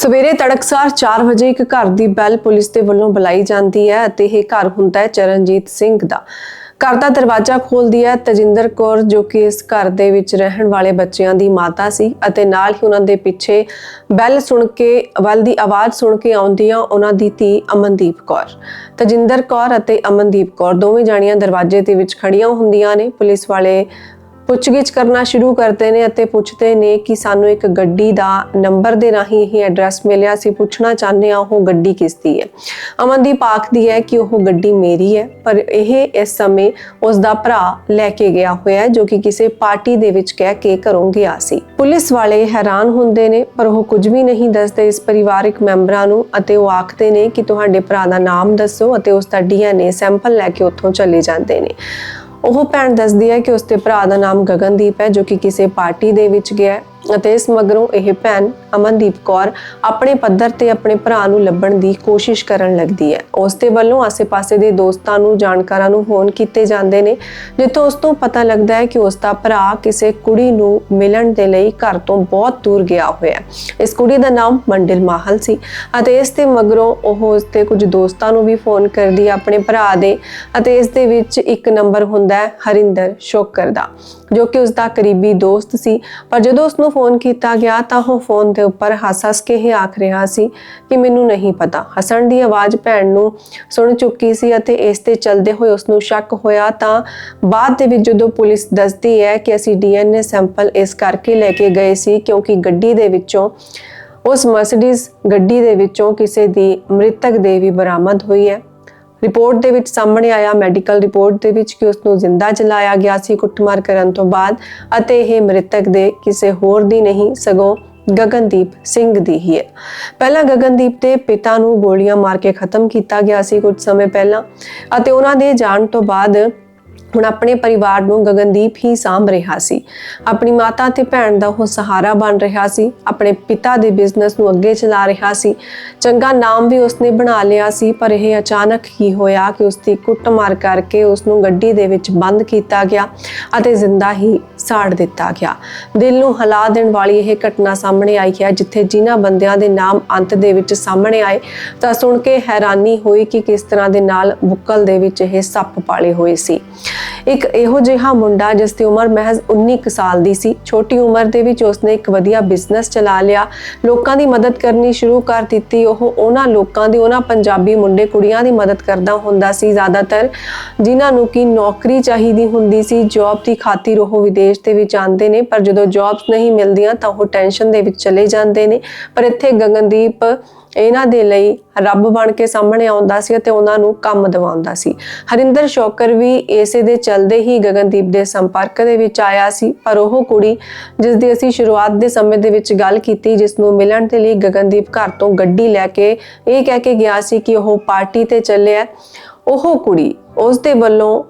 ਸਵੇਰੇ ਤੜਕਸਾਰ 4 ਵਜੇ ਇੱਕ ਘਰ ਦੀ ਬੈਲ ਪੁਲਿਸ ਦੇ ਵੱਲੋਂ ਬੁਲਾਈ ਜਾਂਦੀ ਹੈ ਅਤੇ ਇਹ ਘਰ ਹੁੰਦਾ ਹੈ ਚਰਨਜੀਤ ਸਿੰਘ ਦਾ। ਘਰ ਦਾ ਦਰਵਾਜ਼ਾ ਖੋਲਦੀ ਹੈ ਤਜਿੰਦਰ ਕੌਰ, ਜੋ ਕਿ ਇਸ ਘਰ ਦੇ ਵਿੱਚ ਰਹਿਣ ਵਾਲੇ ਬੱਚਿਆਂ ਦੀ ਮਾਤਾ ਸੀ ਅਤੇ ਨਾਲ ਹੀ ਉਹਨਾਂ ਦੇ ਪਿੱਛੇ ਬੈਲ ਸੁਣ ਕੇ ਵੱਲ ਦੀ ਆਵਾਜ਼ ਸੁਣ ਕੇ ਆਉਂਦੀਆਂ ਉਹਨਾਂ ਦੀ ਧੀ ਅਮਨਦੀਪ ਕੌਰ। ਤਜਿੰਦਰ ਕੌਰ ਅਤੇ ਅਮਨਦੀਪ ਕੌਰ ਦੋਵੇਂ ਜਾਣੀਆਂ ਦਰਵਾਜ਼ੇ ਦੇ ਵਿੱਚ ਖੜੀਆਂ ਹੁੰਦੀਆਂ ਨੇ। ਪੁਲਿਸ ਵਾਲੇ ਪੁੱਛਗਿੱਛ ਕਰਨਾ ਸ਼ੁਰੂ ਕਰਦੇ ਨੇ ਅਤੇ ਪੁੱਛਦੇ ਨੇ ਕਿ ਸਾਨੂੰ ਇੱਕ ਗੱਡੀ ਦਾ ਨੰਬਰ ਦੇ ਰਾਹੀਂ ਇਹ ਐਡਰੈਸ ਮਿਲਿਆ ਸੀ। ਪੁੱਛਣਾ ਚਾਹੁੰਦੇ ਆ ਉਹ ਗੱਡੀ ਕਿਸ ਦੀ ਹੈ? ਅਮਨਦੀਪ ਆਖਦੀ ਹੈ ਕਿ ਉਹ ਗੱਡੀ ਮੇਰੀ ਹੈ, ਪਰ ਇਹ ਇਸ ਸਮੇਂ ਉਸ ਦਾ ਭਰਾ ਲੈ ਕੇ ਗਿਆ ਹੋਇਆ ਹੈ, ਜੋ ਕਿ ਕਿਸੇ ਪਾਰਟੀ ਦੇ ਵਿੱਚ ਕਹਿ ਕੇ ਘਰੋਂ ਗਿਆ ਸੀ। ਪੁਲਿਸ ਵਾਲੇ ਹੈਰਾਨ ਹੁੰਦੇ ਨੇ, ਪਰ ਉਹ ਕੁਝ ਵੀ ਨਹੀਂ ਦੱਸਦੇ ਇਸ ਪਰਿਵਾਰਕ ਮੈਂਬਰਾਂ ਨੂੰ ਅਤੇ ਉਹ ਆਖਦੇ ਨੇ ਕਿ ਤੁਹਾਡੇ ਭਰਾ ਦਾ ਨਾਮ ਦੱਸੋ ਅਤੇ ਉਸ ਦਾ ਡੀਐਨਏ ਸੈਂਪਲ ਲੈ ਕੇ ਉੱਥੋਂ ਚਲੇ ਜਾਂਦੇ ਨੇ। ਉਹ ਭੈਣ ਦੱਸਦੀ ਹੈ ਕਿ ਉਸਦੇ ਭਰਾ ਦਾ ਨਾਮ ਗਗਨਦੀਪ ਹੈ, ਜੋ ਕਿ ਕਿਸੇ ਪਾਰਟੀ ਦੇ ਵਿੱਚ ਗਿਆ ਅਤੇ ਇਸ ਮਗਰੋਂ ਇਹ ਭੈਣ ਅਮਨਦੀਪ ਕੌਰ ਆਪਣੇ ਪੱਧਰ ਤੇ ਆਪਣੇ ਭਰਾ ਨੂੰ ਲੱਭਣ ਦੀ ਕੋਸ਼ਿਸ਼ ਕਰਨ ਲੱਗਦੀ ਹੈ। ਉਸ ਦੇ ਵੱਲੋਂ ਆਸ-ਪਾਸੇ ਦੇ ਦੋਸਤਾਂ ਨੂੰ ਜਾਣਕਾਰਾਂ ਨੂੰ ਫੋਨ ਕੀਤੇ ਜਾਂਦੇ ਨੇ, ਜਿੱਥੋਂ ਉਸ ਤੋਂ ਪਤਾ ਲੱਗਦਾ ਹੈ ਕਿ ਉਸ ਦਾ ਭਰਾ ਕਿਸੇ ਕੁੜੀ ਨੂੰ ਮਿਲਣ ਦੇ ਲਈ ਘਰ ਤੋਂ ਬਹੁਤ ਦੂਰ ਗਿਆ ਹੋਇਆ ਹੈ। ਇਸ ਕੁੜੀ ਦਾ ਨਾਮ ਮੰਡਲ ਮਾਹਲ ਸੀ ਅਤੇ ਇਸ ਦੇ ਮਗਰੋਂ ਉਹ ਉਸ ਦੇ ਕੁਝ ਦੋਸਤਾਂ ਨੂੰ ਵੀ ਫੋਨ ਕਰਦੀ ਹੈ ਆਪਣੇ ਭਰਾ ਦੇ ਅਤੇ ਇਸ ਦੇ ਵਿੱਚ ਇੱਕ ਨੰਬਰ ਹੁੰਦਾ ਹੈ ਹਰਿੰਦਰ ਸ਼ੋਕਰ ਦਾ, ਜੋ ਕਿ ਉਸ ਦਾ ਕਰੀਬੀ ਦੋਸਤ ਸੀ। ਪਰ ਜਦੋਂ ਉਸ ਨੂੰ ਫੋਨ ਕੀਤਾ ਗਿਆ ਤਾਂ ਉਹ ਫੋਨ ਦੇ ਉੱਪਰ ਹੱਸ-ਹੱਸ ਕੇ ਹੀ ਆਖ ਰਿਹਾ ਸੀ ਕਿ ਮੈਨੂੰ ਨਹੀਂ ਪਤਾ। ਹਸਣ ਦੀ ਆਵਾਜ਼ ਭੈਣ ਨੂੰ ਸੁਣ ਚੁੱਕੀ ਸੀ ਅਤੇ ਇਸ ਤੇ ਚਲਦੇ ਹੋਏ ਉਸ ਨੂੰ ਸ਼ੱਕ ਹੋਇਆ ਤਾਂ ਬਾਅਦ ਦੇ ਵਿੱਚ ਜਦੋਂ ਪੁਲਿਸ ਦੱਸਦੀ ਹੈ ਕਿ ਅਸੀਂ ਡੀਐਨਏ ਸੈਂਪਲ ਇਸ ਕਰਕੇ ਲੈ ਕੇ ਗਏ ਸੀ ਕਿਉਂਕਿ ਗੱਡੀ ਦੇ ਵਿੱਚੋਂ, ਉਸ ਮਰਸੀਡੀਜ਼ ਗੱਡੀ ਦੇ ਵਿੱਚੋਂ ਕਿਸੇ ਦੀ ਮ੍ਰਿਤਕ ਦੇਹ ਵੀ ਬਰਾਮਦ ਹੋਈ ਹੈ। ਰਿਪੋਰਟ ਦੇ ਵਿੱਚ ਸਾਹਮਣੇ ਆਇਆ, ਮੈਡੀਕਲ ਰਿਪੋਰਟ ਦੇ ਵਿੱਚ ਕਿ ਉਸ ਨੂੰ ਜ਼ਿੰਦਾ ਜਲਾਇਆ ਗਿਆ ਸੀ ਕੁੱਟਮਾਰ ਕਰਨ ਤੋਂ ਬਾਅਦ ਅਤੇ ਇਹ ਮ੍ਰਿਤਕ ਦੇ ਕਿਸੇ ਹੋਰ ਦੀ ਨਹੀਂ, ਸਗੋਂ ਗਗਨਦੀਪ ਸਿੰਘ ਦੀ ਹੀ ਹੈ। ਪਹਿਲਾਂ ਗਗਨਦੀਪ ਦੇ ਪਿਤਾ ਨੂੰ ਗੋਲੀਆਂ ਮਾਰ ਕੇ ਖਤਮ ਕੀਤਾ ਗਿਆ ਸੀ ਕੁਝ ਸਮੇਂ ਪਹਿਲਾਂ ਅਤੇ ਉਹਨਾਂ ਦੇ ਜਾਣ ਤੋਂ ਬਾਅਦ ਹੁਣ ਆਪਣੇ ਪਰਿਵਾਰ ਨੂੰ ਗਗਨਦੀਪ ਹੀ ਸਾਂਭ ਰਿਹਾ ਸੀ। ਆਪਣੀ ਮਾਤਾ ਤੇ ਭੈਣ ਦਾ ਉਹ ਸਹਾਰਾ ਬਣ ਰਿਹਾ ਸੀ। ਆਪਣੇ ਪਿਤਾ ਦੇ ਬਿਜ਼ਨਸ ਨੂੰ ਅੱਗੇ ਚਲਾ ਰਿਹਾ ਸੀ। ਚੰਗਾ ਨਾਮ ਵੀ ਉਸਨੇ ਬਣਾ ਲਿਆ ਸੀ, ਪਰ ਇਹ ਅਚਾਨਕ ਹੀ ਹੋਇਆ ਕਿ ਉਸਦੀ ਕੁੱਟਮਾਰ ਕਰਕੇ ਉਸ ਨੂੰ ਗੱਡੀ ਦੇ ਵਿੱਚ ਬੰਦ ਕੀਤਾ ਗਿਆ ਅਤੇ ਜ਼ਿੰਦਾ ਹੀ ਸਾੜ ਦਿੱਤਾ ਗਿਆ। ਦਿਲ ਨੂੰ ਹਲਾ ਦੇਣ ਵਾਲੀ ਇਹ ਘਟਨਾ ਸਾਹਮਣੇ ਆਈ ਹੈ। ਜਿੱਥੇ ਜਿਨ੍ਹਾਂ ਬੰਦਿਆਂ ਦੇ ਨਾਮ ਅੰਤ ਦੇ ਵਿੱਚ ਸਾਹਮਣੇ ਆਏ, ਤਾਂ ਸੁਣ ਕੇ ਹੈਰਾਨੀ ਹੋਈ ਕਿ ਕਿਸ ਤਰ੍ਹਾਂ ਦੇ ਨਾਲ ਬੁੱਕਲ ਦੇ ਵਿੱਚ ਇਹ ਸੱਪ ਪਾਲੇ ਹੋਏ ਸੀ। ਇੱਕ ਇਹੋ ਜਿਹਾ ਮੁੰਡਾ ਜਿਸ ਦੀ ਉਮਰ ਮਹਿਜ਼ 19 ਕੁ ਸਾਲ ਦੀ ਸੀ। ਛੋਟੀ ਉਮਰ ਦੇ ਵਿੱਚ ਉਸਨੇ ਇੱਕ ਵਧੀਆ ਬਿਜ਼ਨਸ ਚਲਾ ਲਿਆ। ਲੋਕਾਂ ਦੀ ਮਦਦ ਕਰਨੀ ਸ਼ੁਰੂ ਕਰ ਦਿੱਤੀ। ਉਹ ਉਹਨਾਂ ਲੋਕਾਂ ਦੀ, ਉਹਨਾਂ ਪੰਜਾਬੀ ਮੁੰਡੇ ਕੁੜੀਆਂ ਦੀ ਮਦਦ ਕਰਦਾ ਹੁੰਦਾ ਸੀ ਜ਼ਿਆਦਾਤਰ, ਜਿਨ੍ਹਾਂ ਨੂੰ ਕੀ ਨੌਕਰੀ ਚਾਹੀਦੀ ਹੁੰਦੀ ਸੀ। ਜੌਬ ਦੀ ਖਾਤਰ ਉਹ ਵਿਦੇਸ਼ ਦੇ ਵਿੱਚ ਆਉਂਦੇ ਨੇ, ਪਰ ਜਦੋਂ ਜੌਬਸ ਨਹੀਂ ਮਿਲਦੀਆਂ ਤਾਂ ਉਹ ਟੈਨਸ਼ਨ ਦੇ ਵਿੱਚ ਚਲੇ ਜਾਂਦੇ ਨੇ। ਪਰ ਇੱਥੇ ਗਗਨਦੀਪ ਇਹਨਾਂ ਦੇ ਲਈ ਰੱਬ ਬਣ ਕੇ ਸਾਹਮਣੇ ਆਉਂਦਾ ਸੀ ਅਤੇ ਉਹਨਾਂ ਨੂੰ ਕੰਮ ਦਿਵਾਉਂਦਾ ਸੀ। ਹਰਿੰਦਰ ਸ਼ੌਕਰ ਵੀ ਇਸੇ ਦੇ ਚਲਦੇ ਹੀ ਗਗਨਦੀਪ ਦੇ ਸੰਪਰਕ ਦੇ ਵਿੱਚ ਆਇਆ ਸੀ, ਪਰ ਉਹ ਕੁੜੀ ਜਿਸ ਦੀ ਅਸੀਂ ਸ਼ੁਰੂਆਤ ਦੇ ਸਮੇਂ ਦੇ ਵਿੱਚ ਗੱਲ ਕੀਤੀ, ਜਿਸ ਨੂੰ ਮਿਲਣ ਦੇ ਲਈ ਗਗਨਦੀਪ ਘਰ ਤੋਂ ਗੱਡੀ ਲੈ ਕੇ ਇਹ ਕਹਿ ਕੇ ਗਿਆ ਸੀ ਕਿ ਉਹ ਪਾਰਟੀ ਤੇ ਚੱਲਿਆ। ਉਹ ਕੁੜੀ ਉਸ ਦੇ ਵੱਲੋਂ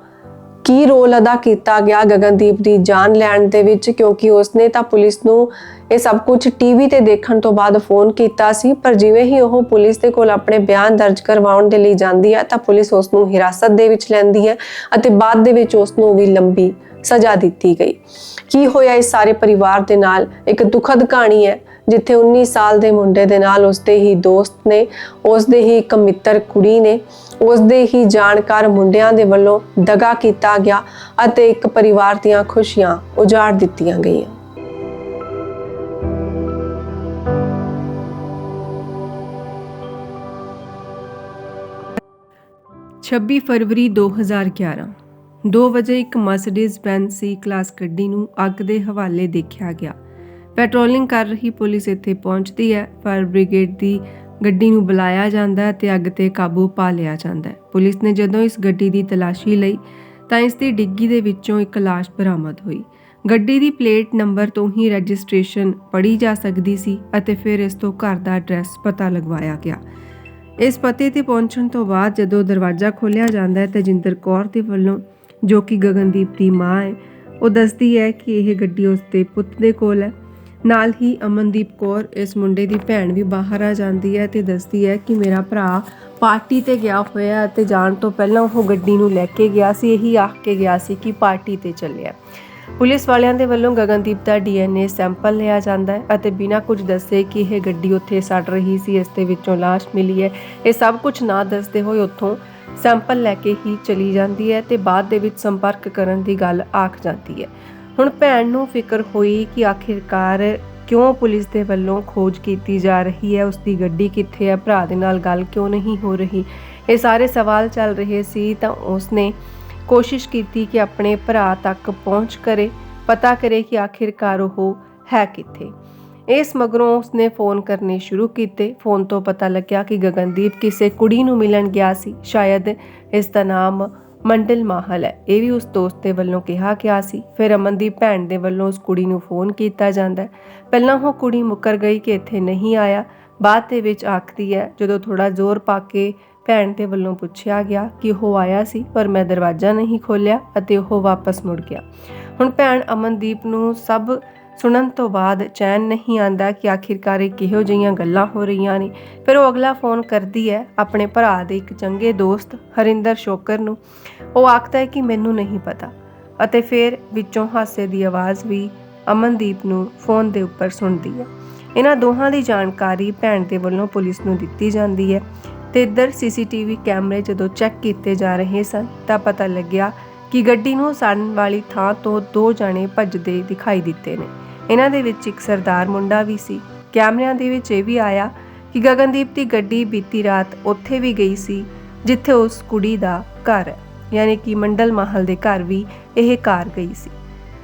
ਕੀ ਰੋਲ ਅਦਾ ਕੀਤਾ ਗਿਆ ਗਗਨਦੀਪ ਦੀ ਜਾਨ ਲੈਣ ਦੇ ਵਿੱਚ? ਕਿਉਂਕਿ ਉਸਨੇ ਤਾਂ ਪੁਲਿਸ ਨੂੰ ਇਹ ਸਭ ਕੁਝ ਟੀਵੀ ਤੇ ਦੇਖਣ ਤੋਂ ਬਾਅਦ ਫੋਨ ਕੀਤਾ ਸੀ, ਪਰ ਜਿਵੇਂ ਹੀ ਉਹ ਪੁਲਿਸ ਦੇ ਕੋਲ ਆਪਣੇ ਬਿਆਨ ਦਰਜ ਕਰਵਾਉਣ ਦੇ ਲਈ ਜਾਂਦੀ ਹੈ, ਤਾਂ ਪੁਲਿਸ ਉਸ ਨੂੰ ਹਿਰਾਸਤ ਦੇ ਵਿੱਚ ਲੈਂਦੀ ਹੈ ਅਤੇ ਬਾਅਦ ਦੇ ਵਿੱਚ ਉਸ ਨੂੰ ਵੀ ਲੰਬੀ ਸਜ਼ਾ ਦਿੱਤੀ ਗਈ। ਕੀ ਹੋਇਆ ਇਸ ਸਾਰੇ ਪਰਿਵਾਰ ਦੇ ਨਾਲ? ਇੱਕ ਦੁਖਦ ਕਹਾਣੀ ਹੈ, ਜਿੱਥੇ 19 ਸਾਲ ਦੇ ਮੁੰਡੇ ਦੇ ਨਾਲ ਉਸਦੇ ਹੀ ਦੋਸਤ ਨੇ, ਉਸਦੇ ਹੀ ਇੱਕ ਮਿੱਤਰ ਕੁੜੀ ਨੇ ਉਸਦੇ ਹੀ ਜਾਣਕਾਰ ਮੁੰਡਿਆਂ ਦੇ ਵੱਲੋਂ ਦਗਾ ਕੀਤਾ ਗਿਆ ਅਤੇ ਇੱਕ ਪਰਿਵਾਰ ਦੀਆਂ ਖੁਸ਼ੀਆਂ ਉਜਾੜ ਦਿੱਤੀਆਂ ਗਈਆਂ। 26 ਫਰਵਰੀ 2011 2 ਵਜੇ ਇੱਕ ਮਰਸੀਡੀਜ਼ ਬੈਂਜ਼ ਸੀ ਕਲਾਸ ਗੱਡੀ ਨੂੰ ਅੱਗ ਦੇ ਹਵਾਲੇ ਦੇਖਿਆ ਗਿਆ। ਪੈਟਰੋਲਿੰਗ ਕਰ ਰਹੀ ਪੁਲਿਸ ਇੱਥੇ ਪਹੁੰਚਦੀ ਹੈ ਫਾਇਰ ਬ੍ਰਿਗੇਡ ਦੀ ਗੱਡੀ ਨੂੰ ਬੁਲਾਇਆ ਜਾਂਦਾ ਹੈ ਤੇ ਅੱਗ ਤੇ ਕਾਬੂ ਪਾ ਲਿਆ ਜਾਂਦਾ ਹੈ। ਪੁਲਿਸ ਨੇ ਜਦੋਂ ਇਸ ਗੱਡੀ ਦੀ ਤਲਾਸ਼ੀ ਲਈ, ਤਾਂ ਇਸ ਦੀ ਡਿੱਗੀ ਦੇ ਵਿੱਚੋਂ ਇੱਕ ਲਾਸ਼ ਬਰਾਮਦ ਹੋਈ। ਗੱਡੀ ਦੀ ਪਲੇਟ ਨੰਬਰ ਤੋਂ ਹੀ ਰਜਿਸਟ੍ਰੇਸ਼ਨ ਪੜੀ ਜਾ ਸਕਦੀ ਸੀ ਅਤੇ ਫਿਰ ਇਸ ਤੋਂ ਘਰ ਦਾ ਐਡਰੈਸ ਪਤਾ ਲਗਵਾਇਆ ਗਿਆ। ਇਸ ਪਤੇ ਤੇ ਪਹੁੰਚਣ ਤੋਂ ਬਾਅਦ ਜਦੋਂ ਦਰਵਾਜ਼ਾ ਖੋਲ੍ਹਿਆ ਜਾਂਦਾ ਹੈ ਤਾਂ ਜਿੰਦਰ ਕੌਰ ਦੇ ਵੱਲੋਂ, ਜੋ ਕਿ ਗਗਨਦੀਪ ਦੀ ਮਾਂ ਹੈ, ਉਹ ਦੱਸਦੀ ਹੈ ਕਿ ਇਹ ਗੱਡੀ ਉਸ ਦੇ ਪੁੱਤ ਦੇ ਕੋਲ ਹੈ। ਨਾਲ ਹੀ ਅਮਨਦੀਪ ਕੌਰ, ਇਸ ਮੁੰਡੇ ਦੀ ਭੈਣ ਵੀ ਬਾਹਰ ਆ ਜਾਂਦੀ ਹੈ ਤੇ ਦੱਸਦੀ ਹੈ ਕਿ ਮੇਰਾ ਭਰਾ ਪਾਰਟੀ ਤੇ ਗਿਆ ਹੋਇਆ ਅਤੇ ਜਾਣ ਤੋਂ ਪਹਿਲਾਂ ਉਹ ਗੱਡੀ ਨੂੰ ਲੈ ਕੇ ਗਿਆ ਸੀ, ਇਹੀ ਆਖ ਕੇ ਗਿਆ ਸੀ ਕਿ ਪਾਰਟੀ ਤੇ ਚੱਲਿਆ। ਪੁਲਿਸ ਵਾਲਿਆਂ ਦੇ ਵੱਲੋਂ ਗਗਨਦੀਪ ਦਾ ਡੀਐਨਏ ਸੈਂਪਲ ਲਿਆ ਜਾਂਦਾ ਹੈ ਅਤੇ ਬਿਨਾਂ ਕੁਝ ਦੱਸੇ ਕਿ ਇਹ ਗੱਡੀ ਉੱਥੇ ਸੜ ਰਹੀ ਸੀ, ਇਸ ਦੇ ਵਿੱਚੋਂ ਲਾਸ਼ ਮਿਲੀ ਹੈ। ਇਹ ਸਭ ਕੁਝ ਨਾ ਦੱਸਦੇ ਹੋਏ ਉੱਥੋਂ ਸੈਂਪਲ ਲੈ ਕੇ ਹੀ ਚਲੀ ਜਾਂਦੀ ਹੈ ਤੇ ਬਾਅਦ ਦੇ ਵਿੱਚ ਸੰਪਰਕ ਕਰਨ ਦੀ ਗੱਲ ਆਖ ਜਾਂਦੀ ਹੈ। ਹੁਣ ਭੈਣ ਨੂੰ ਫਿਕਰ ਹੋਈ ਕਿ ਆਖਿਰਕਾਰ ਕਿਉਂ ਪੁਲਿਸ ਦੇ ਵੱਲੋਂ ਖੋਜ ਕੀਤੀ ਜਾ ਰਹੀ ਹੈ ਉਸ ਦੀ ਗੱਡੀ ਕਿੱਥੇ ਹੈ, ਭਰਾ ਦੇ ਨਾਲ ਗੱਲ ਕਿਉਂ ਨਹੀਂ ਹੋ ਰਹੀ? ਇਹ ਸਾਰੇ ਸਵਾਲ ਚੱਲ ਰਹੇ ਸੀ ਤਾਂ ਉਸਨੇ ਕੋਸ਼ਿਸ਼ ਕੀਤੀ ਕਿ ਆਪਣੇ ਭਰਾ ਤੱਕ ਪਹੁੰਚ ਕਰੇ। ਪਤਾ ਕਰੇ ਕਿ ਆਖਿਰਕਾਰ ਉਹ ਹੈ ਕਿੱਥੇ। ਇਸ ਮਗਰੋਂ ਉਸਨੇ ਫੋਨ ਕਰਨੇ ਸ਼ੁਰੂ ਕੀਤੇ। ਫੋਨ ਤੋਂ ਪਤਾ ਲੱਗਿਆ ਕਿ ਗਗਨਦੀਪ ਕਿਸੇ ਕੁੜੀ ਨੂੰ ਮਿਲਣ ਗਿਆ ਸੀ। ਸ਼ਾਇਦ ਇਸ ਦਾ ਨਾਮ ਮੰਡਲ ਮਾਹਲ ਹੈ। ਇਹ ਵੀ ਉਸ ਦੋਸਤ ਦੇ ਵੱਲੋਂ ਕਿਹਾ ਗਿਆ ਸੀ। ਫਿਰ ਅਮਨਦੀਪ ਭੈਣ ਦੇ ਵੱਲੋਂ ਉਸ ਕੁੜੀ ਨੂੰ ਫੋਨ ਕੀਤਾ ਜਾਂਦਾ ਪਹਿਲਾਂ ਉਹ ਕੁੜੀ ਮੁੱਕਰ ਗਈ ਕਿ ਇੱਥੇ ਨਹੀਂ ਆਇਆ। ਬਾਅਦ ਦੇ ਵਿੱਚ ਆਖਦੀ ਹੈ, ਜਦੋਂ ਥੋੜਾ ਜ਼ੋਰ ਪਾ ਕੇ ਭੈਣ ਦੇ ਵੱਲੋਂ ਪੁੱਛਿਆ ਗਿਆ ਕਿ ਉਹ ਆਇਆ ਸੀ, ਪਰ ਮੈਂ ਦਰਵਾਜ਼ਾ ਨਹੀਂ ਖੋਲ੍ਹਿਆ ਅਤੇ ਉਹ ਵਾਪਸ ਮੁੜ ਗਿਆ। ਹੁਣ ਭੈਣ ਅਮਨਦੀਪ ਨੂੰ ਸਭ ਸੁਣਨ ਤੋਂ ਬਾਅਦ ਚੈਨ ਨਹੀਂ ਆਂਦਾ ਕਿ ਆਖਿਰਕਾਰ ਇਹ ਕਿਹੋ ਜਿਹੀਆਂ ਗੱਲਾਂ ਹੋ ਰਹੀਆਂ ਨੇ। ਫਿਰ ਉਹ ਅਗਲਾ ਫੋਨ ਕਰਦੀ ਹੈ ਆਪਣੇ ਭਰਾ ਦੇ ਇੱਕ ਚੰਗੇ ਦੋਸਤ, ਹਰਿੰਦਰ ਸ਼ੋਕਰ ਨੂੰ। ਉਹ ਆਖਦਾ ਹੈ ਕਿ ਮੈਨੂੰ ਨਹੀਂ ਪਤਾ ਅਤੇ ਫਿਰ ਵਿੱਚੋਂ ਹਾਸੇ ਦੀ ਆਵਾਜ਼ ਵੀ ਅਮਨਦੀਪ ਨੂੰ ਫੋਨ ਦੇ ਉੱਪਰ ਸੁਣਦੀ ਹੈ। ਇਹਨਾਂ ਦੋਹਾਂ ਦੀ ਜਾਣਕਾਰੀ ਭੈਣ ਦੇ ਵੱਲੋਂ ਪੁਲਿਸ ਨੂੰ ਦਿੱਤੀ ਜਾਂਦੀ ਹੈ ਤੇ ਇੱਧਰ ਸੀਸੀਟੀਵੀ ਕੈਮਰੇ ਜਦੋਂ ਚੈੱਕ ਕੀਤੇ ਜਾ ਰਹੇ ਸਨ ਤਾਂ ਪਤਾ ਲੱਗਿਆ ਕਿ ਗੱਡੀ ਨੂੰ ਸੜਨ ਵਾਲੀ ਥਾਂ ਤੋਂ ਦੋ ਜਣੇ ਭੱਜਦੇ ਦਿਖਾਈ ਦਿੱਤੇ ਨੇ। ਇਹਨਾਂ ਦੇ ਵਿੱਚ ਇੱਕ ਸਰਦਾਰ ਮੁੰਡਾ ਵੀ ਸੀ। ਕੈਮਰਿਆਂ ਦੇ ਵਿੱਚ ਇਹ ਵੀ ਆਇਆ ਕਿ ਗਗਨਦੀਪ ਦੀ ਗੱਡੀ ਬੀਤੀ ਰਾਤ ਉੱਥੇ ਵੀ ਗਈ ਸੀ, ਜਿੱਥੇ ਉਸ ਕੁੜੀ ਦਾ ਘਰ ਹੈ, ਯਾਨੀ ਕਿ ਮੰਡਲ ਮਾਹਲ ਦੇ ਘਰ ਵੀ ਇਹ ਕਾਰ ਗਈ ਸੀ।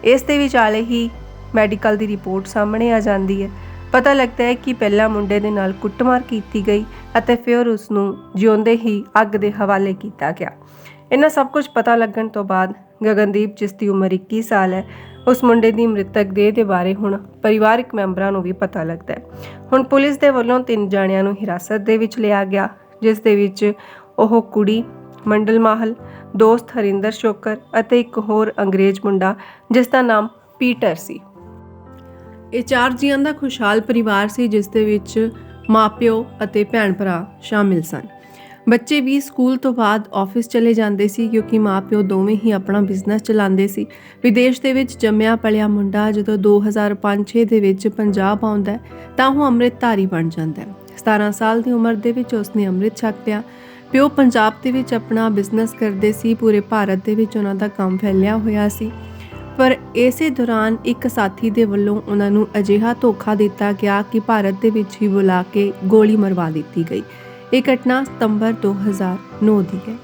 ਇਸ ਦੇ ਵਿਚਾਲੇ ਹੀ ਮੈਡੀਕਲ ਦੀ ਰਿਪੋਰਟ ਸਾਹਮਣੇ ਆ ਜਾਂਦੀ ਹੈ। ਪਤਾ ਲੱਗਦਾ ਹੈ ਕਿ ਪਹਿਲਾਂ ਮੁੰਡੇ ਦੇ ਨਾਲ ਕੁੱਟਮਾਰ ਕੀਤੀ ਗਈ ਅਤੇ ਫਿਰ ਉਸ ਨੂੰ ਜਿਉਂਦੇ ਹੀ ਅੱਗ ਦੇ ਹਵਾਲੇ ਕੀਤਾ ਗਿਆ। ਇਹਨਾਂ ਸਭ ਕੁਝ ਪਤਾ ਲੱਗਣ ਤੋਂ ਬਾਅਦ ਗਗਨਦੀਪ, ਜਿਸ ਦੀ ਉਮਰ 21 ਸਾਲ ਹੈ ਉਸ ਮੁੰਡੇ ਦੀ ਮ੍ਰਿਤਕ ਦੇਹ ਦੇ ਬਾਰੇ ਹੁਣ ਪਰਿਵਾਰਕ ਮੈਂਬਰਾਂ ਨੂੰ ਵੀ ਪਤਾ ਲੱਗਦਾ ਹੈ। ਹੁਣ ਪੁਲਿਸ ਦੇ ਵੱਲੋਂ ਤਿੰਨ ਜਾਣਿਆਂ ਨੂੰ ਹਿਰਾਸਤ ਦੇ ਵਿੱਚ ਲਿਆ ਗਿਆ, ਜਿਸ ਦੇ ਵਿੱਚ ਉਹ ਕੁੜੀ ਮੰਡਲ ਮਾਹਲ, ਦੋਸਤ ਹਰਿੰਦਰ ਸ਼ੋਕਰ ਅਤੇ ਇੱਕ ਹੋਰ ਅੰਗਰੇਜ਼ ਮੁੰਡਾ, ਜਿਸ ਦਾ ਨਾਮ ਪੀਟਰ ਸੀ। ਇਹ ਚਾਰ ਜੀਆਂ ਦਾ ਖੁਸ਼ਹਾਲ ਪਰਿਵਾਰ ਸੀ, ਜਿਸ ਦੇ ਵਿੱਚ ਮਾਪਿਓ ਅਤੇ ਭੈਣ ਭਰਾ ਸ਼ਾਮਿਲ ਸਨ। ਬੱਚੇ ਵੀ ਸਕੂਲ ਤੋਂ ਬਾਅਦ ਆਫਿਸ ਚਲੇ ਜਾਂਦੇ ਸੀ ਕਿਉਂਕਿ ਮਾਪਿਓ ਦੋਵੇਂ ਹੀ ਆਪਣਾ ਬਿਜ਼ਨਸ ਚਲਾਉਂਦੇ ਸੀ। ਵਿਦੇਸ਼ ਦੇ ਵਿੱਚ ਜੰਮਿਆ ਪਲਿਆ ਮੁੰਡਾ ਜਦੋਂ 2005-6 ਦੇ ਵਿੱਚ ਪੰਜਾਬ ਆਉਂਦਾ ਤਾਂ ਉਹ ਅੰਮ੍ਰਿਤਧਾਰੀ ਬਣ ਜਾਂਦਾ ਹੈ। 17 ਸਾਲ ਦੀ ਉਮਰ ਦੇ ਵਿੱਚ ਉਸਨੇ ਅੰਮ੍ਰਿਤ ਛਕ ਲਿਆ। ਪਿਓ ਪੰਜਾਬ ਦੇ ਵਿੱਚ ਆਪਣਾ ਬਿਜ਼ਨਸ ਕਰਦੇ ਸੀ, ਪੂਰੇ ਭਾਰਤ ਦੇ ਵਿੱਚ ਉਹਨਾਂ ਦਾ ਕੰਮ ਫੈਲਿਆ ਹੋਇਆ ਸੀ। ਪਰ ਇਸੇ ਦੌਰਾਨ ਇੱਕ ਸਾਥੀ ਦੇ ਵੱਲੋਂ ਉਹਨਾਂ ਨੂੰ ਅਜਿਹਾ ਧੋਖਾ ਦਿੱਤਾ ਗਿਆ ਕਿ ਭਾਰਤ ਦੇ ਵਿੱਚ ਹੀ ਬੁਲਾ ਕੇ ਗੋਲੀ ਮਰਵਾ ਦਿੱਤੀ ਗਈ। ਇਹ ਘਟਨਾ ਸਤੰਬਰ 2009 ਦੀ ਹੈ।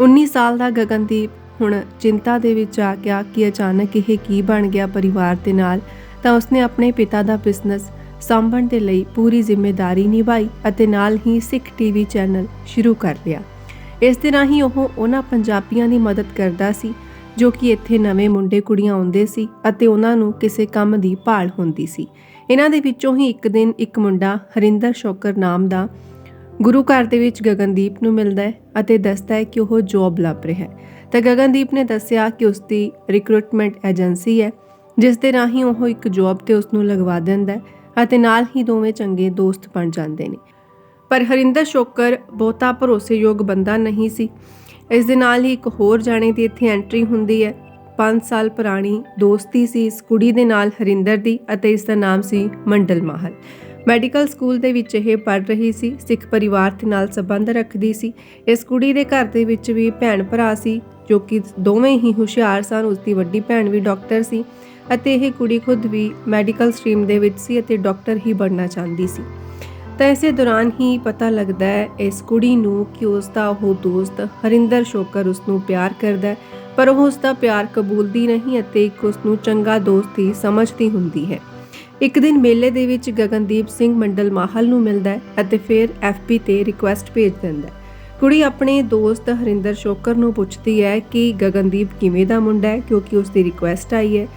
19 ਸਾਲ ਦਾ ਗਗਨਦੀਪ ਹੁਣ ਚਿੰਤਾ ਦੇ ਵਿੱਚ ਆ ਗਿਆ ਕਿ ਅਚਾਨਕ ਇਹ ਕੀ ਬਣ ਗਿਆ ਪਰਿਵਾਰ ਦੇ ਨਾਲ, ਤਾਂ ਉਸਨੇ ਆਪਣੇ ਪਿਤਾ ਦਾ ਬਿਜ਼ਨਸ ਸੰਭਾਲਣ ਦੇ ਲਈ ਪੂਰੀ ਜ਼ਿੰਮੇਵਾਰੀ ਨਿਭਾਈ ਅਤੇ ਨਾਲ ਹੀ ਸਿੱਖ ਟੀਵੀ ਚੈਨਲ ਸ਼ੁਰੂ ਕਰ ਲਿਆ। ਇਸ ਦੇ ਰਾਹੀਂ ਉਹ ਉਹਨਾਂ ਪੰਜਾਬੀਆਂ ਦੀ ਮਦਦ ਕਰਦਾ ਸੀ, ਜੋ ਕਿ ਇੱਥੇ ਨਵੇਂ ਮੁੰਡੇ ਕੁੜੀਆਂ ਆਉਂਦੇ ਸੀ ਅਤੇ ਉਹਨਾਂ ਨੂੰ ਕਿਸੇ ਕੰਮ ਦੀ ਭਾਲ ਹੁੰਦੀ ਸੀ। ਇਹਨਾਂ ਦੇ ਵਿੱਚੋਂ ਹੀ ਇੱਕ ਦਿਨ ਇੱਕ ਮੁੰਡਾ ਹਰਿੰਦਰ ਸ਼ੌਕਰ ਨਾਮ ਦਾ ਗੁਰੂ ਘਰ ਦੇ ਵਿੱਚ ਗਗਨਦੀਪ ਨੂੰ ਮਿਲਦਾ ਹੈ ਅਤੇ ਦੱਸਦਾ ਹੈ ਕਿ ਉਹ ਜੌਬ ਲੱਭ ਰਿਹਾ ਹੈ। ਤਾਂ ਗਗਨਦੀਪ ਨੇ ਦੱਸਿਆ ਕਿ ਉਸ ਦੀ ਰਿਕਰੂਟਮੈਂਟ ਏਜੰਸੀ ਹੈ, ਜਿਸ ਦੇ ਰਾਹੀਂ ਉਹ ਇੱਕ ਜੌਬ ਤੇ ਉਸ ਨੂੰ ਲਗਵਾ ਦਿੰਦਾ ਹੈ ਅਤੇ ਨਾਲ ਹੀ ਦੋਵੇਂ ਚੰਗੇ ਦੋਸਤ ਬਣ ਜਾਂਦੇ ਨੇ। ਪਰ ਹਰਿੰਦਰ ਸ਼ੋਕਰ ਬਹੁਤਾ ਭਰੋਸੇਯੋਗ ਬੰਦਾ ਨਹੀਂ ਸੀ। ਇਸ ਦੇ ਨਾਲ ਹੀ ਇੱਕ ਹੋਰ ਜਾਣੇ ਦੀ ਇੱਥੇ ਐਂਟਰੀ ਹੁੰਦੀ ਹੈ। 5 ਸਾਲ ਪੁਰਾਣੀ ਦੋਸਤੀ ਸੀ ਇਸ ਕੁੜੀ ਦੇ ਨਾਲ ਹਰਿੰਦਰ ਦੀ ਅਤੇ ਇਸ ਦਾ ਨਾਮ ਸੀ ਮੰਡਲ ਮਾਹਲ। ਮੈਡੀਕਲ ਸਕੂਲ ਦੇ ਵਿੱਚ ਇਹ ਪੜ੍ਹ ਰਹੀ ਸੀ, ਸਿੱਖ ਪਰਿਵਾਰ ਦੇ ਨਾਲ ਸੰਬੰਧ ਰੱਖਦੀ ਸੀ। ਇਸ ਕੁੜੀ ਦੇ ਘਰ ਦੇ ਵਿੱਚ ਵੀ ਭੈਣ ਭਰਾ ਸੀ, ਜੋ ਕਿ ਦੋਵੇਂ ਹੀ ਹੁਸ਼ਿਆਰ ਸਨ, ਉਸ ਦੀ ਵੱਡੀ ਭੈਣ ਵੀ ਡਾਕਟਰ ਸੀ ਅਤੇ ਇਹ ਕੁੜੀ ਖੁਦ ਵੀ ਮੈਡੀਕਲ ਸਟਰੀਮ ਦੇ ਵਿੱਚ ਸੀ ਅਤੇ ਡਾਕਟਰ ਹੀ ਬਣਨਾ ਚਾਹੁੰਦੀ ਸੀ। ਤਾਂ ਇਸੇ ਦੌਰਾਨ ਹੀ ਪਤਾ ਲੱਗਦਾ ਹੈ, ਇਸ ਕੁੜੀ ਨੂੰ ਕਿ ਉਸ ਦਾ ਉਹ ਦੋਸਤ ਹਰਿੰਦਰ ਸ਼ੋਕਰ ਉਸ ਨੂੰ ਪਿਆਰ ਕਰਦਾ ਪਰ ਉਹ ਉਸ ਦਾ ਪਿਆਰ ਕਬੂਲਦੀ ਨਹੀਂ ਅਤੇ ਇੱਕ ਉਸ ਨੂੰ ਚੰਗਾ ਦੋਸਤ ਹੀ ਸਮਝਦੀ ਹੁੰਦੀ ਹੈ। ਇੱਕ ਦਿਨ ਮੇਲੇ ਦੇ ਵਿੱਚ ਗਗਨਦੀਪ ਸਿੰਘ ਮੰਡਲ ਮਾਹਲ ਨੂੰ ਮਿਲਦਾ ਹੈ ਅਤੇ ਫਿਰ ਐਫਪੀ ਤੇ ਰਿਕੁਐਸਟ ਭੇਜ ਦਿੰਦਾ ਹੈ। ਕੁੜੀ ਆਪਣੇ ਦੋਸਤ ਹਰਿੰਦਰ ਸ਼ੋਕਰ ਨੂੰ ਪੁੱਛਦੀ ਹੈ ਕਿ ਗਗਨਦੀਪ ਕਿਵੇਂ ਦਾ ਮੁੰਡਾ ਹੈ, ਕਿਉਂਕਿ ਉਸ ਦੀ ਰਿਕੁਐਸਟ ਆਈ ਹੈ।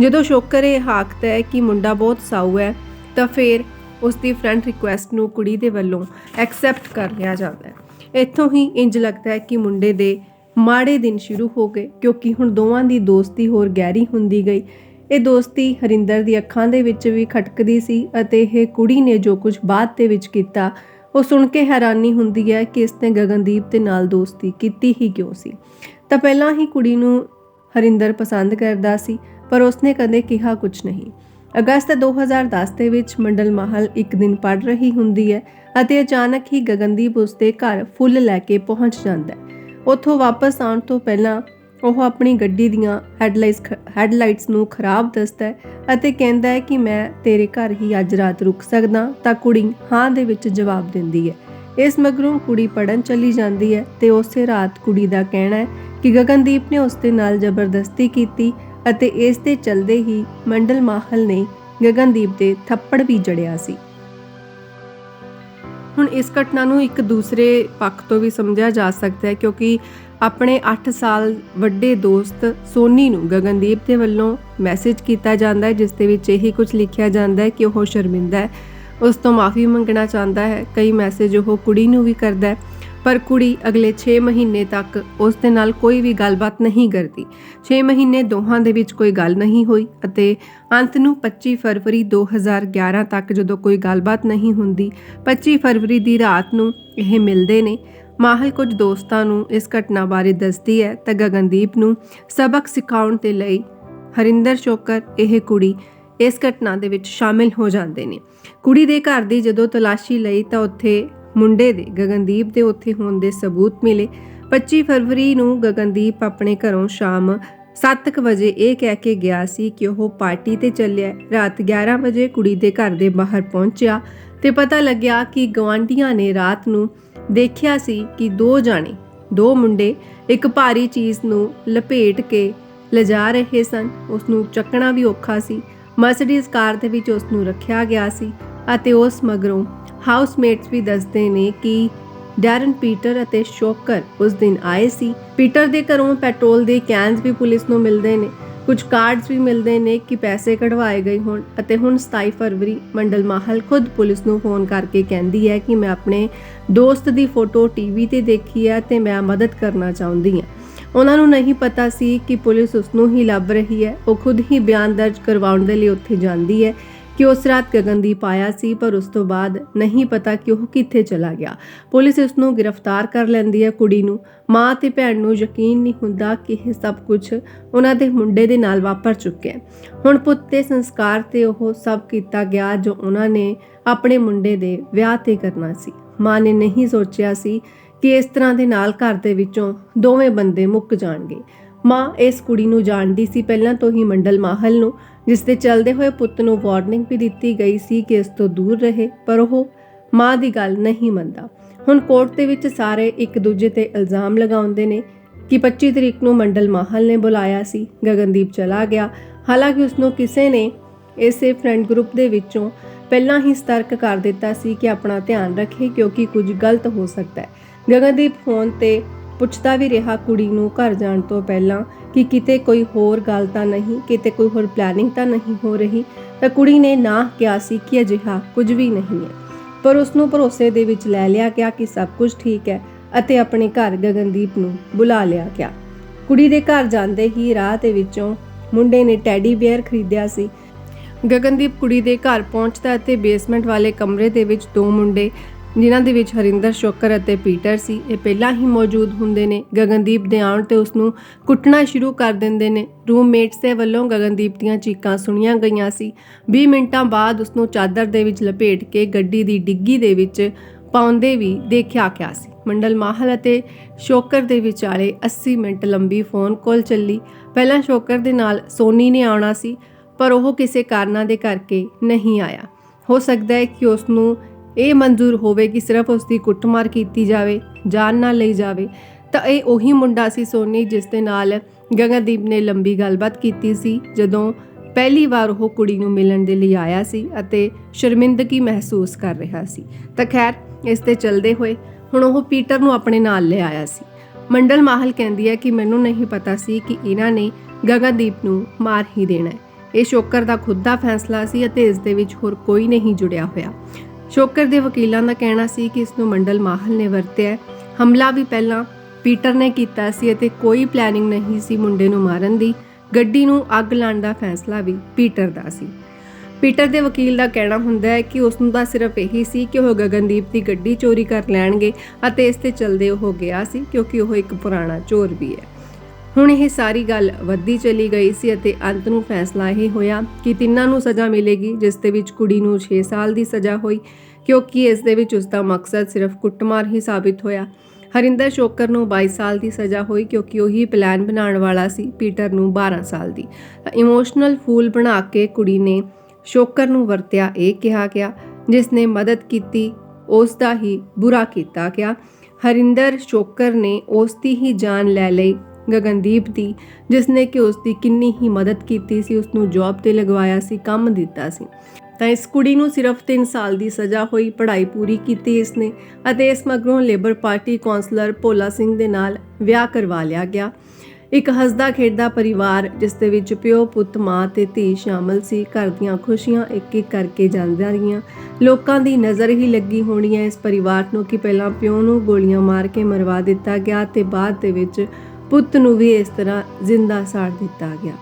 ਜਦੋਂ ਸ਼ੋਕਰ ਇਹ ਹਾਕਦਾ ਹੈ ਕਿ ਮੁੰਡਾ ਬਹੁਤ ਸਾਊ ਹੈ, ਤਾਂ ਫਿਰ ਉਸ ਦੀ ਫਰੈਂਡ ਰਿਕੁਐਸਟ ਨੂੰ ਕੁੜੀ ਦੇ ਵੱਲੋਂ ਐਕਸੈਪਟ ਕਰ ਲਿਆ ਜਾਂਦਾ ਹੈ। ਇੱਥੋਂ ਹੀ ਇੰਜ ਲੱਗਦਾ ਹੈ ਕਿ ਮੁੰਡੇ ਦੇ ਮਾੜੇ ਦਿਨ ਸ਼ੁਰੂ ਹੋ ਗਏ, ਕਿਉਂਕਿ ਹੁਣ ਦੋਵਾਂ ਦੀ ਦੋਸਤੀ ਹੋਰ ਗਹਿਰੀ ਹੁੰਦੀ ਗਈ। ਇਹ ਦੋਸਤੀ ਹਰਿੰਦਰ ਦੀ ਅੱਖਾਂ ਦੇ ਵਿੱਚ ਵੀ ਖਟਕਦੀ ਸੀ ਅਤੇ ਇਹ ਕੁੜੀ ਨੇ ਜੋ ਕੁਝ ਬਾਅਦ ਦੇ ਵਿੱਚ ਕੀਤਾ, ਉਹ ਸੁਣ ਕੇ ਹੈਰਾਨੀ ਹੁੰਦੀ ਹੈ ਕਿ ਇਸਨੇ ਗਗਨਦੀਪ ਦੇ ਨਾਲ ਦੋਸਤੀ ਕੀਤੀ ਹੀ ਕਿਉਂ ਸੀ। ਤਾਂ ਪਹਿਲਾਂ ਹੀ ਕੁੜੀ ਨੂੰ ਹਰਿੰਦਰ ਪਸੰਦ ਕਰਦਾ ਸੀ, ਪਰ ਉਸਨੇ ਕਦੇ ਕਿਹਾ ਕੁਝ ਨਹੀਂ। ਅਗਸਤ 2010 ਦੇ ਵਿੱਚ ਮੰਡਲ ਮਾਹਲ ਇੱਕ ਦਿਨ ਪੜ ਰਹੀ ਹੁੰਦੀ ਹੈ ਅਤੇ ਅਚਾਨਕ ਹੀ ਗਗਨਦੀਪ ਉਸਦੇ ਘਰ ਫੁੱਲ ਲੈ ਕੇ ਪਹੁੰਚ ਜਾਂਦਾ ਹੈ। ਉੱਥੋਂ ਵਾਪਸ ਆਉਣ ਤੋਂ ਪਹਿਲਾਂ ਉਹ ਆਪਣੀ ਗੱਡੀ ਦੀਆਂ ਹੈਡਲਾਈਟਸ ਹੈਡਲਾਈਟਸ ਨੂੰ ਖਰਾਬ ਦੱਸਦਾ ਹੈ ਅਤੇ ਕਹਿੰਦਾ ਹੈ ਕਿ ਮੈਂ ਤੇਰੇ ਘਰ ਹੀ ਅੱਜ ਰਾਤ ਰੁਕ ਸਕਦਾ ਤਾਂ ਕੁੜੀ ਹਾਂ ਦੇ ਵਿੱਚ ਜਵਾਬ ਦਿੰਦੀ ਹੈ। ਇਸ ਮਗਰੋਂ ਕੁੜੀ ਪੜਨ ਚਲੀ ਜਾਂਦੀ ਹੈ ਤੇ ਉਸੇ ਰਾਤ ਕੁੜੀ ਦਾ ਕਹਿਣਾ ਹੈ ਕਿ ਗਗਨਦੀਪ ਨੇ ਉਸ ਦੇ ਨਾਲ ਜ਼ਬਰਦਸਤੀ ਕੀਤੀ ਅਤੇ ਇਸ ਦੇ ਚਲਦੇ ਹੀ ਮੰਡਲ ਮਾਹਲ ਨੇ ਗਗਨਦੀਪ ਦੇ ਥੱਪੜ ਵੀ ਜੜਿਆ ਸੀ। ਹੁਣ ਇਸ ਘਟਨਾ ਨੂੰ ਇੱਕ ਦੂਸਰੇ ਪੱਖ ਤੋਂ ਵੀ ਸਮਝਿਆ ਜਾ ਸਕਦਾ ਹੈ ਕਿਉਂਕਿ ਆਪਣੇ 8 ਸਾਲ ਵੱਡੇ ਦੋਸਤ ਸੋਨੀ ਨੂੰ ਗਗਨਦੀਪ ਦੇ ਵੱਲੋਂ ਮੈਸੇਜ ਕੀਤਾ ਜਾਂਦਾ ਹੈ, ਜਿਸ ਦੇ ਵਿੱਚ ਇਹੀ ਕੁਝ ਲਿਖਿਆ ਜਾਂਦਾ ਹੈ ਕਿ ਉਹ ਸ਼ਰਮਿੰਦਾ ਹੈ। ਉਸ ਤੋਂ ਮਾਫੀ ਮੰਗਣਾ ਚਾਹੁੰਦਾ ਹੈ। ਕਈ ਮੈਸੇਜ ਉਹ ਕੁੜੀ ਨੂੰ ਵੀ ਕਰਦਾ ਹੈ। ਪਰ ਕੁੜੀ ਅਗਲੇ 6 ਮਹੀਨੇ ਤੱਕ ਉਸ ਦੇ ਨਾਲ ਕੋਈ ਵੀ ਗੱਲਬਾਤ ਨਹੀਂ ਕਰਦੀ। 6 ਮਹੀਨੇ ਦੋਹਾਂ ਦੇ ਵਿੱਚ ਕੋਈ ਗੱਲ ਨਹੀਂ ਹੋਈ ਅਤੇ ਅੰਤ ਨੂੰ 25 ਫਰਵਰੀ 2011 ਤੱਕ ਜਦੋਂ ਕੋਈ ਗੱਲਬਾਤ ਨਹੀਂ ਹੁੰਦੀ 25 ਫਰਵਰੀ ਦੀ ਰਾਤ ਨੂੰ ਇਹ ਮਿਲਦੇ ਨੇ। ਮਾਹਲ ਕੁਝ ਦੋਸਤਾਂ ਨੂੰ ਇਸ ਘਟਨਾ ਬਾਰੇ ਦੱਸਦੀ ਹੈ ਤਾਂ ਗਗਨਦੀਪ ਨੂੰ ਸਬਕ ਸਿਖਾਉਣ ਦੇ ਲਈ ਹਰਿੰਦਰ ਸ਼ੋਕਰ ਇਹ ਕੁੜੀ ਇਸ ਘਟਨਾ ਦੇ ਵਿੱਚ ਸ਼ਾਮਿਲ ਹੋ ਜਾਂਦੇ ਨੇ। ਕੁੜੀ ਦੇ ਘਰ ਦੀ ਜਦੋਂ ਤਲਾਸ਼ੀ ਲਈ ਤਾਂ ਉੱਥੇ ਮੁੰਡੇ ਦੇ ਗਗਨਦੀਪ ਦੇ ਉੱਥੇ ਹੋਣ ਦੇ ਸਬੂਤ ਮਿਲੇ। 25 ਫਰਵਰੀ ਨੂੰ ਗਗਨਦੀਪ ਆਪਣੇ ਘਰੋਂ ਸ਼ਾਮ 7:00 ਵਜੇ ਇਹ ਕਹਿ ਕੇ ਗਿਆ ਸੀ ਕਿ ਉਹ ਪਾਰਟੀ ਤੇ ਚੱਲਿਆ। ਰਾਤ 11 ਵਜੇ ਕੁੜੀ ਦੇ ਘਰ ਦੇ ਬਾਹਰ ਪਹੁੰਚਿਆ ਤੇ ਪਤਾ ਲੱਗਿਆ ਕਿ ਗਵਾਂਢੀਆਂ ਨੇ ਰਾਤ ਨੂੰ ਦੇਖਿਆ ਸੀ ਕਿ ਦੋ ਜਾਣੇ, ਦੋ ਮੁੰਡੇ ਇੱਕ ਭਾਰੀ ਚੀਜ਼ ਨੂੰ ਲਪੇਟ ਕੇ ਲਿਜਾ ਰਹੇ ਸਨ। ਉਸ ਨੂੰ ਚੱਕਣਾ ਵੀ ਔਖਾ ਸੀ। ਮਰਸੀਡੀਜ਼ ਕਾਰ ਦੇ ਵਿੱਚ ਉਸ ਨੂੰ ਰੱਖਿਆ ਗਿਆ ਸੀ ਅਤੇ ਉਸ ਮਗਰੋਂ ਹਾਊਸਮੇਟਸ ਵੀ ਦੱਸਦੇ ਨੇ ਕਿ ਡੈਰਨ ਪੀਟਰ ਅਤੇ ਸ਼ੋਕਰ ਉਸ ਦਿਨ ਆਏ ਸੀ। ਪੀਟਰ ਦੇ ਘਰੋਂ ਪੈਟਰੋਲ ਦੇ ਕੈਨਸ ਵੀ ਪੁਲਿਸ ਨੂੰ ਮਿਲਦੇ ਨੇ। ਕੁਝ ਕਾਰਡਸ ਵੀ ਮਿਲਦੇ ਨੇ ਕਿ ਪੈਸੇ ਕਢਵਾਏ ਗਏ ਹੋਣ ਅਤੇ ਹੁਣ 27 ਫਰਵਰੀ ਮੰਡਲ ਮਾਹਲ ਖੁਦ ਪੁਲਿਸ ਨੂੰ ਫੋਨ ਕਰਕੇ ਕਹਿੰਦੀ ਹੈ ਕਿ ਮੈਂ ਆਪਣੇ ਦੋਸਤ ਦੀ ਫੋਟੋ ਟੀਵੀ ਤੇ ਦੇਖੀ ਹੈ ਤੇ ਮੈਂ ਮਦਦ ਕਰਨਾ ਚਾਹੁੰਦੀ ਹਾਂ। ਉਹਨਾਂ ਨੂੰ ਨਹੀਂ ਪਤਾ ਸੀ ਕਿ ਪੁਲਿਸ ਉਸ ਨੂੰ ਹੀ ਲੱਭ ਰਹੀ ਹੈ। ਉਹ ਖੁਦ ਹੀ ਬਿਆਨ ਦਰਜ ਕਰਵਾਉਣ ਦੇ ਲਈ ਉੱਥੇ ਜਾਂਦੀ ਹੈ। ਕਿ ਉਸ ਰਾਤ ਗਗਨਦੀਪ ਆਇਆ ਸੀ, ਪਰ ਉਸ ਤੋਂ ਬਾਅਦ ਨਹੀਂ ਪਤਾ ਕਿ ਉਹ ਕਿੱਥੇ ਚਲਾ ਗਿਆ। ਪੁਲਿਸ ਉਸ ਨੂੰ ਗ੍ਰਿਫਤਾਰ ਕਰ ਲੈਂਦੀ ਹੈ ਕੁੜੀ ਨੂੰ। ਮਾਂ ਤੇ ਭੈਣ ਨੂੰ ਯਕੀਨ ਨਹੀਂ ਹੁੰਦਾ ਕਿ ਇਹ ਸਭ ਕੁਝ ਉਹਨਾਂ ਦੇ ਮੁੰਡੇ ਦੇ ਨਾਲ ਵਾਪਰ ਚੁੱਕਿਆ ਹੁਣ ਪੁੱਤ ਦੇ ਸੰਸਕਾਰ ਤੇ ਉਹ ਸਭ ਕੀਤਾ ਗਿਆ ਜੋ ਉਹਨਾਂ ਨੇ ਆਪਣੇ ਮੁੰਡੇ ਦੇ ਵਿਆਹ ਤੇ ਕਰਨਾ ਸੀ। ਮਾਂ ਨੇ ਨਹੀਂ ਸੋਚਿਆ ਸੀ ਕਿ ਇਸ ਤਰ੍ਹਾਂ ਦੇ ਨਾਲ ਘਰ ਦੇ ਵਿੱਚੋਂ ਦੋਵੇਂ ਬੰਦੇ ਮੁੱਕ ਜਾਣਗੇ। ਮਾਂ ਇਸ ਕੁੜੀ ਨੂੰ ਜਾਣਦੀ ਸੀ ਪਹਿਲਾਂ ਤੋਂ ਹੀ ਮੰਡਲ ਮਾਹਲ ਨੂੰ, ਜਿਸ ਦੇ ਚੱਲਦੇ ਹੋਏ ਪੁੱਤ ਨੂੰ ਵਾਰਨਿੰਗ ਵੀ ਦਿੱਤੀ ਗਈ ਸੀ ਕਿ ਇਸ ਤੋਂ ਦੂਰ ਰਹੇ, ਪਰ ਉਹ ਮਾਂ ਦੀ ਗੱਲ ਨਹੀਂ ਮੰਨਦਾ। ਹੁਣ ਕੋਰਟ ਦੇ ਵਿੱਚ ਸਾਰੇ ਇੱਕ ਦੂਜੇ ਤੇ ਇਲਜ਼ਾਮ ਲਗਾਉਂਦੇ ਨੇ ਕਿ 25 ਤਰੀਕ ਨੂੰ ਮੰਡਲ ਮਾਹਲ ਨੇ ਬੁਲਾਇਆ ਸੀ। ਗਗਨਦੀਪ ਚਲਾ ਗਿਆ। ਹਾਲਾਂਕਿ ਉਸ ਨੂੰ ਕਿਸੇ ਨੇ ਇਸੇ ਫਰੈਂਡ ਗਰੁੱਪ ਦੇ ਵਿੱਚੋਂ ਪਹਿਲਾਂ ਹੀ ਸਤਰਕ ਕਰ ਦਿੱਤਾ ਸੀ ਕਿ ਆਪਣਾ ਧਿਆਨ ਰੱਖੇ, ਕਿਉਂਕਿ ਕੁਝ ਗਲਤ ਹੋ ਸਕਦਾ ਹੈ। ਗਗਨਦੀਪ ਫੋਨ ਤੇ ਪੁੱਛਦਾ ਵੀ ਰਿਹਾ ਕੁੜੀ ਨੂੰ ਘਰ ਜਾਣ ਤੋਂ ਪਹਿਲਾਂ ਕਿ ਕਿਤੇ ਕੋਈ ਹੋਰ ਗੱਲ ਤਾਂ ਨਹੀਂ, ਕਿਤੇ ਕੋਈ ਹੋਰ ਪਲੈਨਿੰਗ ਤਾਂ ਨਹੀਂ ਹੋ ਰਹੀ, ਤਾਂ ਕੁੜੀ ਨੇ ਨਾ ਕਿਹਾ ਸੀ ਕਿ ਅਜਿਹਾ ਕੁਝ ਵੀ ਨਹੀਂ ਹੈ। ਪਰ ਉਸ ਨੂੰ ਭਰੋਸੇ ਦੇ ਵਿੱਚ ਲੈ ਲਿਆ ਗਿਆ ਕਿ ਸਭ ਕੁਝ ਠੀਕ ਹੈ ਅਤੇ ਆਪਣੇ ਘਰ ਗਗਨਦੀਪ ਨੂੰ ਬੁਲਾ ਲਿਆ ਗਿਆ। ਕੁੜੀ ਦੇ ਘਰ ਜਾਂਦੇ ਹੀ ਰਾਹ ਦੇ ਵਿੱਚੋਂ ਮੁੰਡੇ ਨੇ ਟੈਡੀ ਬੀਅਰ ਖਰੀਦਿਆ ਸੀ। ਗਗਨਦੀਪ ਕੁੜੀ ਦੇ ਘਰ ਪਹੁੰਚਦਾ ਅਤੇ ਬੇਸਮੈਂਟ ਵਾਲੇ ਕਮਰੇ ਦੇ ਵਿੱਚ ਦੋ ਮੁੰਡੇ ਜਿਨ੍ਹਾਂ ਦੇ ਵਿੱਚ ਹਰਿੰਦਰ ਸ਼ੋਕਰ ਅਤੇ ਪੀਟਰ ਸੀ। ਇਹ ਪਹਿਲਾਂ ਹੀ ਮੌਜੂਦ ਹੁੰਦੇ ਨੇ। ਗਗਨਦੀਪ ਦੇ ਆਉਣ ਤੇ ਉਸ ਨੂੰ ਕੁੱਟਣਾ ਸ਼ੁਰੂ ਕਰ ਦਿੰਦੇ ਨੇ। ਰੂਮਮੇਟਸ ਦੇ ਵੱਲੋਂ ਗਗਨਦੀਪ ਦੀਆਂ ਚੀਕਾਂ ਸੁਣੀਆਂ ਗਈਆਂ ਸੀ। 20 ਮਿੰਟਾਂ ਬਾਅਦ ਉਸ ਨੂੰ ਚਾਦਰ ਦੇ ਵਿੱਚ ਲਪੇਟ ਕੇ ਗੱਡੀ ਦੀ ਡਿੱਗੀ ਦੇ ਵਿੱਚ ਪਾਉਂਦੇ ਵੀ ਦੇਖਿਆ ਗਿਆ ਸੀ। ਮੰਡਲ ਮਾਹਲ ਅਤੇ ਸ਼ੋਕਰ ਦੇ ਵਿਚਾਲੇ 80 ਮਿੰਟ ਲੰਬੀ ਫੋਨ ਕਾਲ ਚੱਲੀ। ਪਹਿਲਾਂ ਸ਼ੋਕਰ ਦੇ ਨਾਲ ਸੋਨੀ ਨੇ ਆਉਣਾ ਸੀ, ਪਰ ਉਹ ਕਿਸੇ ਕਾਰਨਾਂ ਦੇ ਕਰਕੇ ਨਹੀਂ ਆਇਆ। ਹੋ ਸਕਦਾ ਹੈ ਕਿ ਉਸ ਨੂੰ ਇਹ ਮਨਜ਼ੂਰ ਹੋਵੇ ਕਿ ਸਿਰਫ ਉਸ ਦੀ ਕੁੱਟਮਾਰ ਕੀਤੀ ਜਾਵੇ, ਜਾਨ ਨਾ ਲਈ ਜਾਵੇ, ਤਾਂ ਇਹ ਉਹੀ ਮੁੰਡਾ ਸੀ ਸੋਨੀ ਜਿਸ ਦੇ ਨਾਲ ਗਗਨਦੀਪ ਨੇ ਲੰਬੀ ਗੱਲਬਾਤ ਕੀਤੀ ਸੀ, ਜਦੋਂ ਪਹਿਲੀ ਵਾਰ ਉਹ ਕੁੜੀ ਨੂੰ ਮਿਲਣ ਦੇ ਲਈ ਆਇਆ ਸੀ ਅਤੇ ਸ਼ਰਮਿੰਦਗੀ ਮਹਿਸੂਸ ਕਰ ਰਿਹਾ ਸੀ। ਤਾਂ ਖੈਰ, ਇਸ ਤੇ ਚੱਲਦੇ ਹੋਏ ਹੁਣ ਉਹ ਪੀਟਰ ਨੂੰ ਆਪਣੇ ਨਾਲ ਲੈ ਆਇਆ ਸੀ। ਮੰਡਲ ਮਾਹਲ ਕਹਿੰਦੀ ਹੈ ਕਿ ਮੈਨੂੰ ਨਹੀਂ ਪਤਾ ਸੀ ਕਿ ਇਹਨਾਂ ਨੇ ਗਗਨਦੀਪ ਨੂੰ ਮਾਰ ਹੀ ਦੇਣਾ ਹੈ। ਇਹ ਸ਼ੋਕਰ ਦਾ ਖੁਦ ਦਾ ਫੈਸਲਾ ਸੀ ਅਤੇ ਇਸ ਦੇ ਵਿੱਚ ਹੋਰ ਕੋਈ ਨਹੀਂ ਜੁੜਿਆ ਹੋਇਆ। ਸ਼ੋਕਰ ਦੇ ਵਕੀਲਾਂ ਦਾ ਕਹਿਣਾ ਸੀ ਕਿ ਇਸ ਨੂੰ ਮੰਡਲ ਮਾਹਲ ਨੇ ਵਰਤਿਆ ਹਮਲਾ ਵੀ ਪਹਿਲਾਂ ਪੀਟਰ ਨੇ ਕੀਤਾ ਸੀ ਅਤੇ ਕੋਈ ਪਲੈਨਿੰਗ ਨਹੀਂ ਸੀ ਮੁੰਡੇ ਨੂੰ ਮਾਰਨ ਦੀ। ਗੱਡੀ ਨੂੰ ਅੱਗ ਲਾਉਣ ਦਾ ਫੈਸਲਾ ਵੀ ਪੀਟਰ ਦਾ ਸੀ। ਪੀਟਰ ਦੇ ਵਕੀਲ ਦਾ ਕਹਿਣਾ ਹੁੰਦਾ ਹੈ ਕਿ ਉਸ ਨੂੰ ਤਾਂ ਸਿਰਫ ਇਹੀ ਸੀ ਕਿ ਉਹ ਗਗਨਦੀਪ ਦੀ ਗੱਡੀ ਚੋਰੀ ਕਰ ਲੈਣਗੇ ਅਤੇ ਇਸ ਤੇ ਚਲਦੇ ਉਹ ਗਿਆ ਸੀ ਕਿਉਂਕਿ ਉਹ ਇੱਕ ਪੁਰਾਣਾ ਚੋਰ ਵੀ ਹੈ। ਹੁਣ ਇਹ ਸਾਰੀ ਗੱਲ ਵੱਧਦੀ ਚਲੀ ਗਈ ਸੀ ਅਤੇ ਅੰਤ ਨੂੰ ਫੈਸਲਾ ਇਹ ਹੋਇਆ ਕਿ ਤਿੰਨਾਂ ਨੂੰ ਸਜ਼ਾ ਮਿਲੇਗੀ, ਜਿਸ ਦੇ ਵਿੱਚ ਕੁੜੀ ਨੂੰ 6 ਸਾਲ ਦੀ ਸਜ਼ਾ ਹੋਈ, ਕਿਉਂਕਿ ਇਸ ਦੇ ਵਿੱਚ ਉਸ ਦਾ ਮਕਸਦ ਸਿਰਫ ਕੁੱਟਮਾਰ ਹੀ ਸਾਬਿਤ ਹੋਇਆ। ਹਰਿੰਦਰ ਸ਼ੋਕਰ ਨੂੰ 22 ਸਾਲ ਦੀ ਸਜ਼ਾ ਹੋਈ, ਕਿਉਂਕਿ ਉਹੀ ਪਲਾਨ ਬਣਾਉਣ ਵਾਲਾ ਸੀ ਪੀਟਰ ਨੂੰ 12 ਸਾਲ ਦੀ। ਇਮੋਸ਼ਨਲ ਫੂਲ ਬਣਾ ਕੇ ਕੁੜੀ ਨੇ ਸ਼ੋਕਰ ਨੂੰ ਵਰਤਿਆ ਇਹ ਕਿਹਾ ਗਿਆ, ਜਿਸ ਨੇ ਮਦਦ ਕੀਤੀ, ਉਸ ਦਾ ਹੀ ਬੁਰਾ ਕੀਤਾ ਗਿਆ। ਹਰਿੰਦਰ ਸ਼ੋਕਰ ਨੇ ਉਸ ਦੀ ਹੀ ਜਾਨ ਲੈ ਲਈ ਗਗਨਦੀਪ ਦੀ ਜਿਸ ਨੇ ਕਿ ਉਸ ਦੀ ਕਿੰਨੀ ਹੀ ਮਦਦ ਕੀਤੀ ਸੀ ਉਸ ਨੂੰ ਜੌਬ ਤੇ ਲਗਵਾਇਆ ਸੀ, ਕੰਮ ਦਿੱਤਾ ਸੀ। ਤਾਂ ਇਸ ਕੁੜੀ ਨੂੰ ਸਿਰਫ 3 ਸਾਲ ਦੀ ਸਜ਼ਾ ਹੋਈ, ਪੜ੍ਹਾਈ ਪੂਰੀ ਕੀਤੀ ਇਸ ਨੇ ਅਤੇ ਇਸ ਮਗਰੋਂ Labour Party councillor Bhola Singh ਦੇ ਨਾਲ ਵਿਆਹ ਕਰਵਾ ਲਿਆ ਗਿਆ। ਇੱਕ ਹੱਸਦਾ ਖੇਡਦਾ ਪਰਿਵਾਰ, ਜਿਸ ਦੇ ਵਿੱਚ ਪਿਓ, ਪੁੱਤ, ਮਾਂ ਤੇ ਧੀ ਸ਼ਾਮਲ ਸੀ, ਘਰ ਦੀਆਂ ਖੁਸ਼ੀਆਂ ਇੱਕ ਇੱਕ ਕਰਕੇ ਜਾਂਦੀਆਂ ਰਹੀਆਂ। ਲੋਕਾਂ ਦੀ ਨਜ਼ਰ ਹੀ ਲੱਗੀ ਹੋਣੀ ਹੈ ਇਸ ਪਰਿਵਾਰ ਨੂੰ ਕਿ ਪਹਿਲਾਂ ਪਿਓ ਨੂੰ ਗੋਲੀਆਂ ਮਾਰ ਕੇ ਮਰਵਾ ਦਿੱਤਾ ਗਿਆ ਤੇ ਬਾਅਦ ਦੇ ਵਿੱਚ ਪੁੱਤ ਨੂੰ ਵੀ ਇਸ ਤਰ੍ਹਾਂ ਜ਼ਿੰਦਾ ਸਾੜ ਦਿੱਤਾ ਗਿਆ।